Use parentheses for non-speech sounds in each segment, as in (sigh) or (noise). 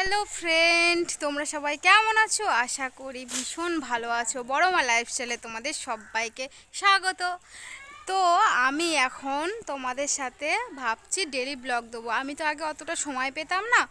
Hello friend, তোমরা সবাই কেমন আছো? আশা করি ভীষণ ভালো আছো। বড় মা লাইফস্টাইলে তোমাদের সবাইকে স্বাগত। তো আমি এখন তোমাদের সাথে ভাবছি ডেলি ব্লগ দেবো। আমি তো আগে অতটা সময় পেতাম না।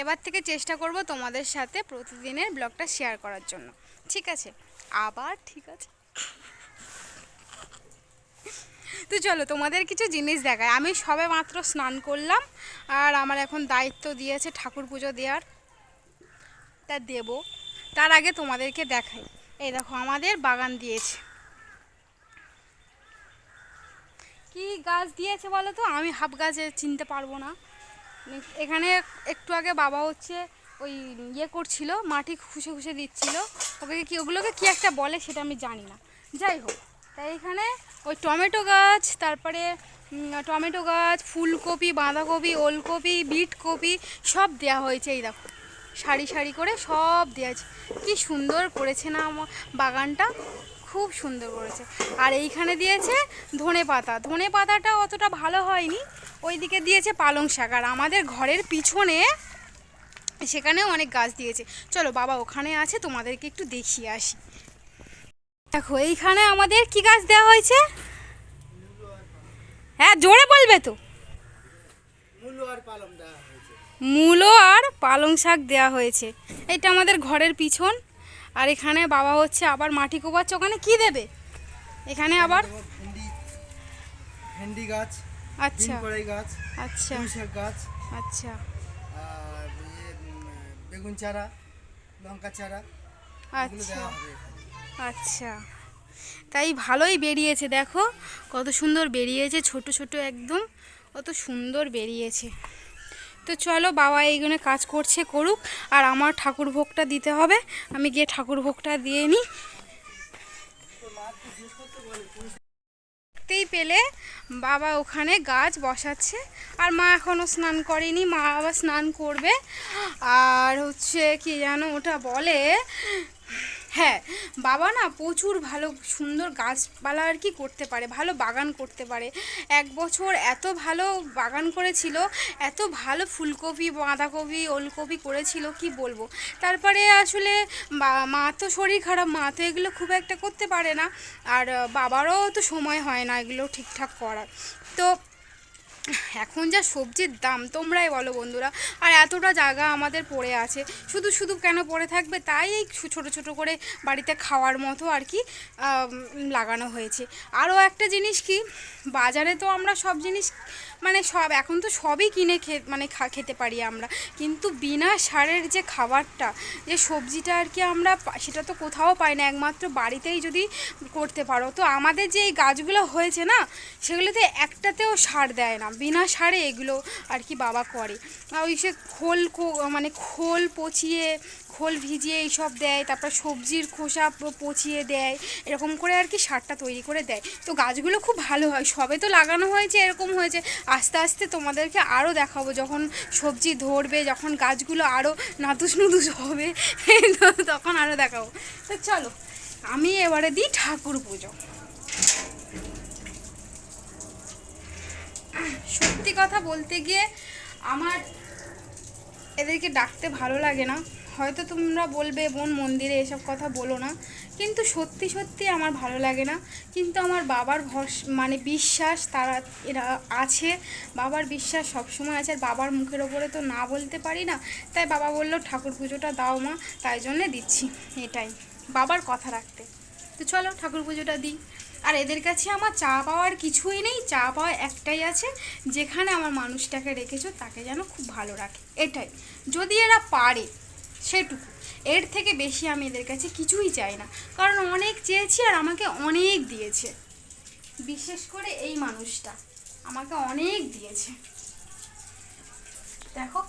এবার থেকে চেষ্টা করব তোমাদের সাথে প্রতিদিনের ব্লগটা শেয়ার করার জন্য। ঠিক আছে? আবার ঠিক আছে? তো চলো তোমাদের কিছু জিনিস দেখায় আমি সবে মাত্র স্নান করলাম, আর আমার এখন দায়িত্ব দিয়েছে ঠাকুর পুজো দেওয়ার। তা দেব। তার আগে তোমাদেরকে দেখাই। এই দেখো, আমাদের বাগান দিয়েছে। কি গাছ দিয়েছে বলো তো? আমি হাফ গাছে চিনতে পারব না। এখানে একটু আগে বাবা হচ্ছে ওই ইয়ে করছিল, মাটি খুশে খুশে দিচ্ছিল। ওকে কি, ওগুলোকে কি একটা বলে সেটা আমি জানি না। যাই হোক। তাই এখানে ওই টমেটো গাছ, তারপরে টমেটো গাছ, ফুলকপি, বাঁধাকপি, ওলকপি বিট কপি সব দেওয়া হয়েছে, এই দেখো। সারি সারি করে সব দেওয়া আছে। কি সুন্দর করেছে না আমার বাগানটা? খুব সুন্দর করেছে। আর এইখানে দিয়েছে ধনে পাতা। ধনে পাতাটা অতটা ভালো হয়নি। ওইদিকে দিয়েছে পালং শাক। আর আমাদের ঘরের পিছনে সেখানেও অনেক গাছ দিয়েছে। চলো বাবা, ওখানে আছে, তোমাদেরকে একটু দেখিয়ে আসি। দেখো এইখানে আমাদের কি গাছ দেওয়া হয়েছে? হ্যাঁ জোরে বলবে তো। মূলো আর পালং শাক দেওয়া হয়েছে। এটা আমাদের ঘরের পিছন। আর এখানে বাবা হচ্ছে আবার মাটি কোপাচ্ছে। ওখানে কি দেবে? এখানে আবার ভেন্ডি গাছ আচ্ছা। গাছ আচ্ছা। গাছ আচ্ছা। ইয়ে, বেগুন চারা লঙ্কা চারা আচ্ছা। আচ্ছা। তাই ভালোই বেরিয়েছে, দেখো। কত সুন্দর বেরিয়েছে, ছোট ছোট একদম। কত সুন্দর বেরিয়েছে। তো চলো, বাবা এইগুলো কাজ করছে, করুক। আর আমার ঠাকুর ভোগটা দিতে হবে। আমি গিয়ে ঠাকুর ভোগটা দিয়ে নিই। দেখতেই পেলে, বাবা ওখানে গাছ বসাচ্ছে। আর মা এখনও স্নান করেনি, মা আবার স্নান করবে। আর হচ্ছে কি যেন ওটা বলে হ্যাঁ বাবা না প্রচুর ভালো সুন্দর গাছপালা আর কি করতে পারে, ভালো বাগান করতে পারে। এক বছর এত ভালো বাগান করেছিল, এত ভালো ফুলকপি, বাঁধাকপি, ওলকপি করেছিল, কি বলব? তারপরে আসলে মা তো শরীর খারাপ, মা তো এগুলো খুব একটা করতে পারে না। আর বাবারও তো সময় হয় না এগুলো ঠিকঠাক করার। তো এখন যা সবজির দাম, তোমরাই বলো বন্ধুরা। আর এতটা জায়গা আমাদের পড়ে আছে। শুধু শুধু কেন পড়ে থাকবে তাই এই ছোটো ছোটো করে বাড়িতে খাওয়ার মতো আর কি লাগানো হয়েছে। আরও একটা জিনিস কি, বাজারে তো আমরা সব জিনিস মানে সব, এখন তো সবই কিনে খে মানে খেতে পারি আমরা। কিন্তু বিনা সারের যে খাবারটা, যে সবজিটা আর কি আমরা সেটা তো কোথাও পাই না। একমাত্র বাড়িতেই যদি করতে পারো। তো আমাদের যে এই গাছগুলো হয়েছে না, সেগুলোতে একটাতেও সার দেয় না। বিনা সারে এগুলো আর কি বাবা করে। ওই সে খোল মানে খোল পচিয়ে, খোল ভিজিয়ে এইসব দেয়, তারপর সবজির খোসা পচিয়ে দেয়, এরকম করে আর কি সারটা তৈরি করে দেয়। তো গাছগুলো খুব ভালো হয়, সবে তো লাগানো হয়েছে, এরকম হয়েছে। আস্তে আস্তে তোমাদেরকে আরও দেখাবো যখন সবজি ধরবে, যখন গাছগুলো আরও নাতুস নুতুস হবে, (laughs) তখন আরও দেখাবো। তো চলো, আমি এবারে দিই ঠাকুর পুজো। সত্যি কথা বলতে গিয়ে আমার এদেরকে ডাকতে ভালো লাগে না। হয়তো তোমরা বলবে, বোন, মন্দিরে এসব কথা বলো না। কিন্তু সত্যি সত্যি আমার ভালো লাগে না। কিন্তু আমার বাবার ভরস মানে বিশ্বাস, তারা, এরা আছে। বাবার বিশ্বাস সবসময় আছে। আর বাবার মুখের ওপরে তো না বলতে পারি না। তাই বাবা বলল, ঠাকুর পুজোটা দাও মা, তাই জন্যে দিচ্ছি। এটাই। বাবার কথা রাখতে। তো চলো, ঠাকুর পুজোটা দিই। আর এদের কাছে আমার চা পাওয়ার কিছুই নেই, চা পাওয়া একটাই আছে, যেখানে আমার মানুষটাকে রেখেছো, তাকে যেন খুব ভালো রাখে, এটাই। যদি এরা পারে, সেটুকু। এর থেকে বেশি আমি এদের কাছে কিছুই চাই না, কারণ অনেক চেয়েছি আর আমাকে অনেক দিয়েছে। বিশেষ করে এই মানুষটা, আমাকে অনেক দিয়েছে। দেখো,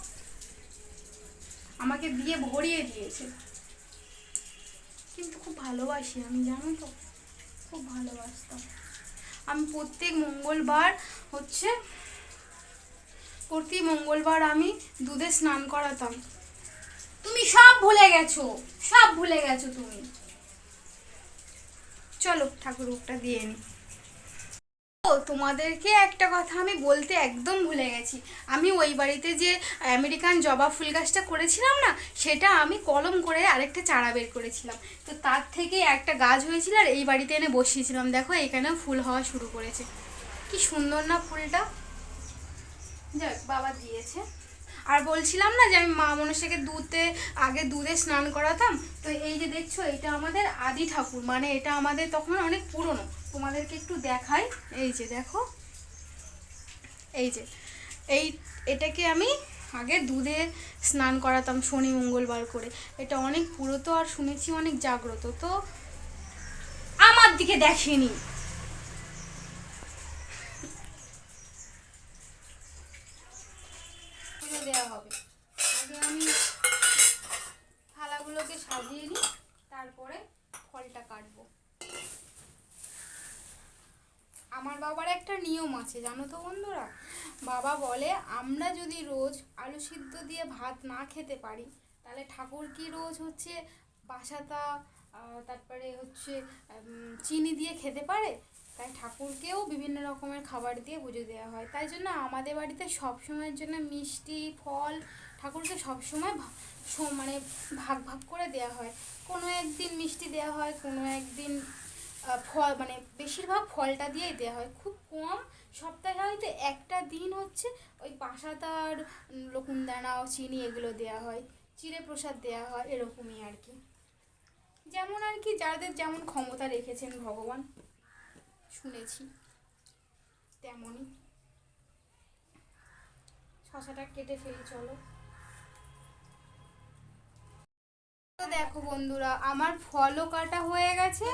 আমাকে দিয়ে ভরিয়ে দিয়েছে। কিন্তু খুব ভালোবাসি আমি, জানো তো? খুব ভালোবাসতাম। আমি প্রত্যেক মঙ্গলবার হচ্ছে, প্রতি মঙ্গলবার আমি দুধে স্নান করাতাম। তুমি সব ভুলে গেছো, সব ভুলে গেছো তুমি। চলো ঠাকুর দিয়ে নি। ও তোমাদেরকে একটা কথা আমি বলতে একদম ভুলে গেছি। আমি ওই বাড়িতে যে আমেরিকান জবা ফুল গাছটা করেছিলাম না, সেটা আমি কলম করে আরেকটা চারা বের করেছিলাম। তো তার থেকে একটা গাছ হয়েছিল আর এই বাড়িতে এনে বসিয়েছিলাম। দেখো, এখানেও ফুল হওয়া শুরু করেছে। কি সুন্দর না ফুলটা? যাক, বাবা দিয়েছে। আর বলছিলাম না যে আমি মা মনসাকে দুধে, আগে দুধে স্নান করাতাম? তো এই যে দেখছ, এটা আমাদের আদি ঠাকুর। মানে এটা আমাদের তখন অনেক পুরনো। তোমাদেরকে একটু দেখাই। এই যে দেখো। এই যে। এই, এটাকে আমি আগে দুধে স্নান করাতাম শনি, মঙ্গলবার করে। এটা অনেক পুরো আর শুনেছি অনেক জাগ্রত। তো আমার দিকে দেখেনি। দেওয়া হবে। আগে আমি থালাগুলোকে সাজিয়ে নিই, তারপরে ফলটা কাটবো। আমার বাবার একটা নিয়ম আছে, জানো তো বন্ধুরা? বাবা বলে, আমরা যদি রোজ আলু সিদ্ধ দিয়ে ভাত না খেতে পারি, তাহলে ঠাকুর কি রোজ হচ্ছে বাসাতা তারপরে হচ্ছে চিনি দিয়ে খেতে পারে? তাই ঠাকুরকেও বিভিন্ন রকমের খাবার দিয়ে পুজো দেওয়া হয়। তাই জন্য আমাদের বাড়িতে সব সময়ের জন্য মিষ্টি, ফল ঠাকুরকে সবসময় মানে ভাগ ভাগ করে দেওয়া হয়। কোনো একদিন মিষ্টি দেওয়া হয়, কোনো একদিন ফল মানে বেশিরভাগ ফলটা দিয়েই দেওয়া হয়। খুব কম সপ্তাহে হয়তো একটা দিন হচ্ছে ওই পাশাতার লকুনদানা ও চিনি এগুলো দেওয়া হয়। চিড়ে প্রসাদ দেওয়া হয়, এরকমই আর কি। যেমন আর কি, যাদের যেমন ক্ষমতা রেখেছেন ভগবান। শুনেছি। তেমনই। শশাটা কেটে ফেলি, চলো। তো দেখো বন্ধুরা, আমার ফলও কাটা হয়ে গেছে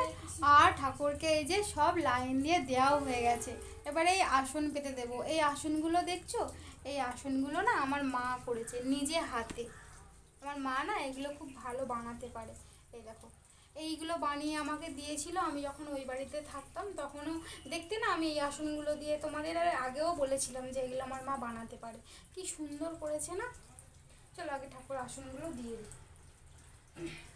আর ঠাকুরকে এই যে সব লাইন দিয়ে দেওয়াও হয়ে গেছে। এবার এই আসন পেতে দেবো। এই আসনগুলো দেখছ? এই আসনগুলো না আমার মা করেছে নিজে হাতে। আমার মা না এগুলো খুব ভালো বানাতে পারে। এই দেখো, এইগুলো বানিয়ে আমাকে দিয়েছিল। আমি যখন ওই বাড়িতে থাকতাম তখনও দেখতে না আমি এই আসনগুলো দিয়ে তোমাদের আর আগেও বলেছিলাম যে এগুলো আমার মা বানাতে পারে। কি সুন্দর করেছে না? চলো আগে ঠাকুর আসনগুলো দিয়ে দিই। Thank you.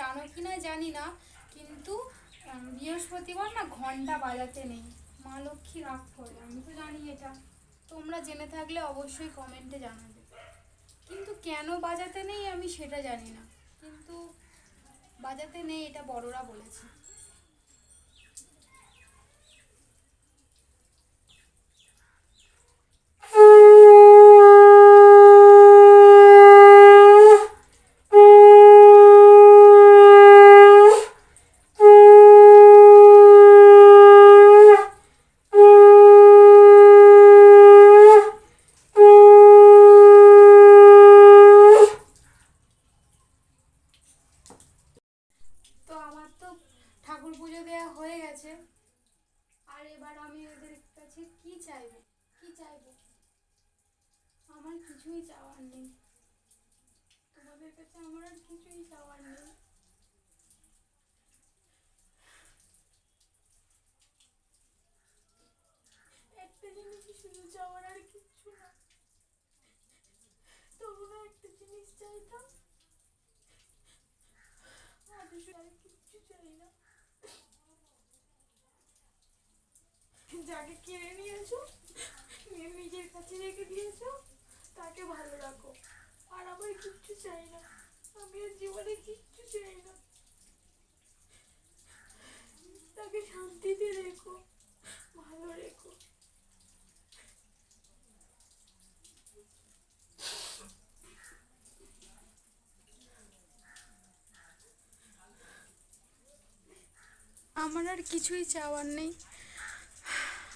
জানো কি না জানি না, কিন্তু বৃহস্পতিবার না ঘণ্টা বাজাতে নেই। মা লক্ষ্মী রাগ করে, আমি তো জানি এটা। তোমরা জেনে থাকলে অবশ্যই কমেন্টে জানাবে। কিন্তু কেন বাজাতে নেই আমি সেটা জানি না। কিন্তু বাজাতে নেই এটা বড়রা বলেছে তো আমার তো ঠাকুর পুজো দেওয়া হয়ে গেছে আর এবার আমি ওদের কাছে কি চাইব কি চাইব আমার কিছুই চাওয়ার নেই তোমাদের কাছে আমার আর কিছুই চাওয়ার নেই একটা জিনিসই শুধু চাওয়ার আর কিচ্ছু না। তোমরা একটা জিনিস চাইতাম। আর কিচ্ছু চাই না। যাকে কিনে নিয়েছো, নিয়ে নিজের কাছে রেখে দিয়েছ, তাকে ভালো রাখো। আর আমার কিচ্ছু চাই না। আমি আর জীবনে কিচ্ছু চাই না। তাকে শান্তিতে রেখো, ভালো রেখো। আমার আর কিছুই চাওয়ার নেই।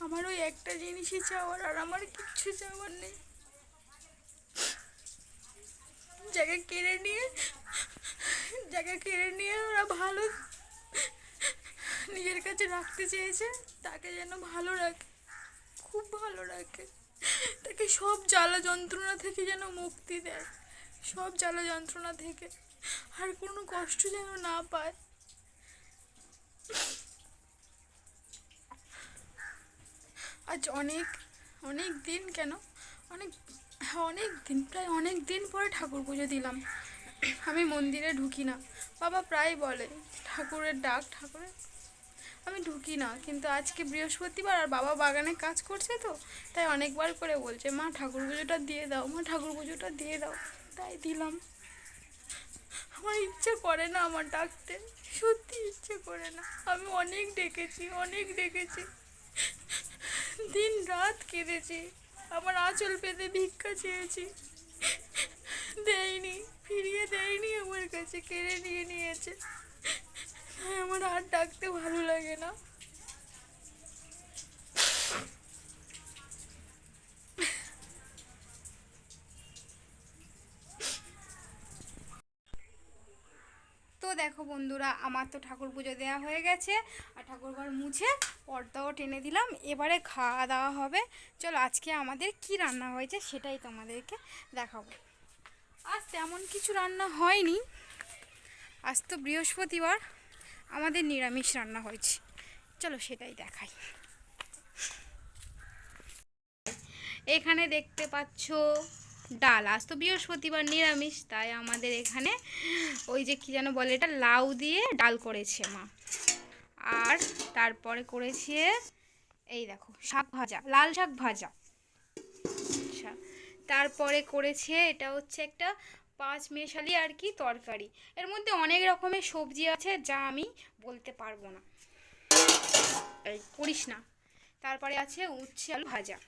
আমার ওই একটা জিনিসই চাওয়ার আর আমার কিচ্ছু চাওয়ার নেই। জায়গা কেড়ে নিয়ে, জায়গা কেড়ে নিয়ে ওরা ভালো নিজের কাছে রাখতে চেয়েছে, তাকে যেন ভালো রাখে, খুব ভালো রাখে। তাকে সব জ্বালা যন্ত্রণা থেকে যেন মুক্তি দেয়, সব জ্বালা যন্ত্রণা থেকে। আর কোনো কষ্ট যেন না পায়। আজ অনেক অনেক দিন কেন? অনেক হ্যাঁ অনেক দিন, প্রায় অনেক দিন পরে ঠাকুর পুজো দিলাম। আমি মন্দিরে ঢুকি না। বাবা প্রায় বলে, ঠাকুরের ডাক, ঠাকুরের আমি ঢুকি না, কিন্তু আজকে বৃহস্পতিবার আর বাবা বাগানে কাজ করছে তো, তাই অনেকবার করে বলছে, মা, ঠাকুর পুজোটা দিয়ে দাও, মা, ঠাকুর পুজোটা দিয়ে দাও। তাই দিলাম। আমার ইচ্ছে করে না আমার ডাকতে, সত্যি ইচ্ছে করে না। আমি অনেক ডেকেছি অনেক ডেকেছি। দিন রাত কেঁদেছি, আমার আঁচল পেতে ভিক্ষা চেয়েছি। দেয়নি, ফিরিয়ে দেয়নি আমার কাছে, কেড়ে নিয়ে নিয়েছে। আমার আর ডাকতে ভালো লাগে না। দেখো বন্ধুরা, আমার তো ঠাকুর পুজো দেওয়া হয়ে গেছে, আর ঠাকুরঘর মুছে পর্দাও টেনে দিলাম। এবারে খাওয়া দাওয়া হবে। চলো, আজকে আমাদের কি রান্না হয়েছে সেটাই তোমাদেরকে দেখাবো। আজ তেমন কিছু রান্না হয়নি। আজ তো বৃহস্পতিবার, আমাদের নিরামিষ রান্না হয়েছে। চলো, সেটাই দেখাই। এখানে দেখতে পাচ্ছ ডাল। আজ তো বৃহস্পতিবার, নিরামিষ, তাই আমাদের এখানে ওই যে কি যেন বলে এটা, লাউ দিয়ে ডাল করেছে মা। আর তারপরে করেছে এই দেখো, শাক ভাজা, লাল শাক ভাজা। আচ্ছা তারপরে করেছে এটা হচ্ছে একটা পাঁচ মেশালি আর কি তরকারি। এর মধ্যে অনেক রকমের সবজি আছে যা আমি বলতে পারব না। এই করিস না। তারপরে আছে উচ্ছে আলু ভাজা।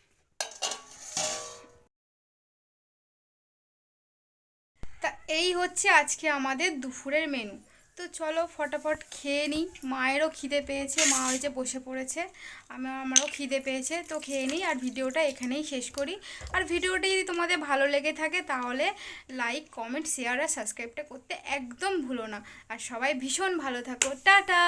এই হচ্ছে আজকে আমাদের দুপুরের মেনু তো চলো ফটাফট খেয়ে নিই। মায়েরও খিদে পেয়েছে, মা হয়েছে বসে পড়েছে, আমার, আমারও খিদে পেয়েছে, তো খেয়ে নিই আর ভিডিওটা এখানেই শেষ করি। আর ভিডিওটা যদি তোমাদের ভালো লেগে থাকে তাহলে লাইক কমেন্ট শেয়ার আর সাবস্ক্রাইবটা করতে একদম ভুলো না। আর সবাই ভীষণ ভালো থাকো। টাটা!